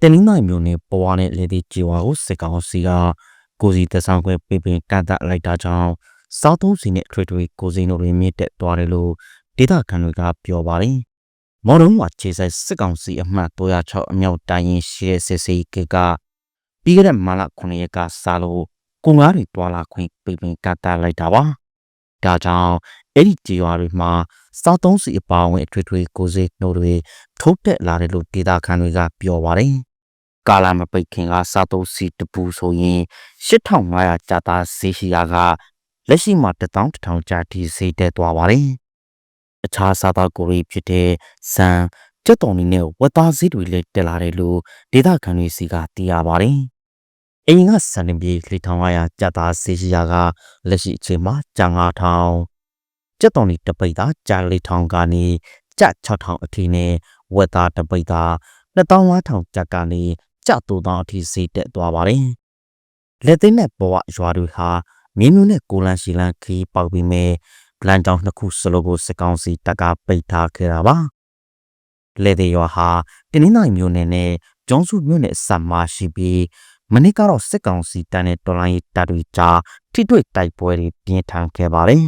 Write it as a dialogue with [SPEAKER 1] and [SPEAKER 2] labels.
[SPEAKER 1] တင်လင်းနိုင်မျိုးနဲ့ပေါ်ဝါနဲ့လေဒီကြေဝါကိုစစ်ကောင်စီကကိုစီတဆောင်ခွဲပြပင်ကန့်တတ်လိုက်တာကြောင့်စားသုံးစီနဲ့ထွေထွေကိုစီတို့တွေမြင့်တက်သွားတယ်လို့ဒေသခံတွေကပြောပါတယ်။မော်ဒုံမှာခြေဆိုင်စစ်ကောင်စီအမှတ်306အမြောက်တိုင်းရင်ရှိတဲ့စစ်စီကကပြီးခဲ့တဲ့မလ9ရက်ကစားလို့ကုန်ကားတွေတွာလာခွင့်ပြပင်ကန့်တတ်လိုက်တာပါ။ဒါကြောင့်အဲ့ဒီကြေဝါတွေမှာ စားသုံးစီအပါအဝင်အထွေထွေကိုစီတို့တွေထုတ်တက်လာတယ်လို့ဒေသခံတွေကပြောပါတယ်။ကာလာမပိတ်ခင်ကစားသုံးစီတပူဆိုရင်8500ကျပ်သားဈေးရှိရာကလက်ရှိမှာ1000ကျပ်ထိဈေးတက်သွားပါတယ်။အခြားစားသောက်ကိုရီဖြစ်တဲ့ဇန်ကြက်တော်နီနဲ့ဝက်သားဈေးတွေလည်းတက်လာတယ်လို့ဒေသခံတွေစီကသိရပါတယ်။အရင်ကစံတင်ပြေ4500ကျပ်သားဈေးရှိရာကလက်ရှိအချိန်မှာကျန်9000 ကြက်တော်နီတပိတ်သားကျန်4000ကနေကျပ်6000အထိနဲ့ဝက်သားတပိတ်သား2500ကျပ်ကနေကျပ်3000အထိဈေးတက်သွားပါတယ်။လက်သိမ်းနဲ့ပေါ်ဝရွာတွေဟာမင်းမျိုးနဲ့ကိုလန်ရှီလန်ခီးပေါက်ပြီးမဲ့လန်တောင်နှစ်ခုစလုံးကိုစစ်ကောင်စီတပ်ကပိတ်ထားခဲ့တာပါ။လက်သေးရွာဟာတင်းနှင်းနိုင်မျိုးနယ်နဲ့ကျောင်းစုမျိုးနယ်အစပ်မှာရှိပြီးမနေ့ကတော့စစ်ကောင်စီတပ်နဲ့တော်လိုင်းတပ်တွေကြားထိတွေ့တိုက်ပွဲတွေပြင်းထန်ခဲ့ပါတယ်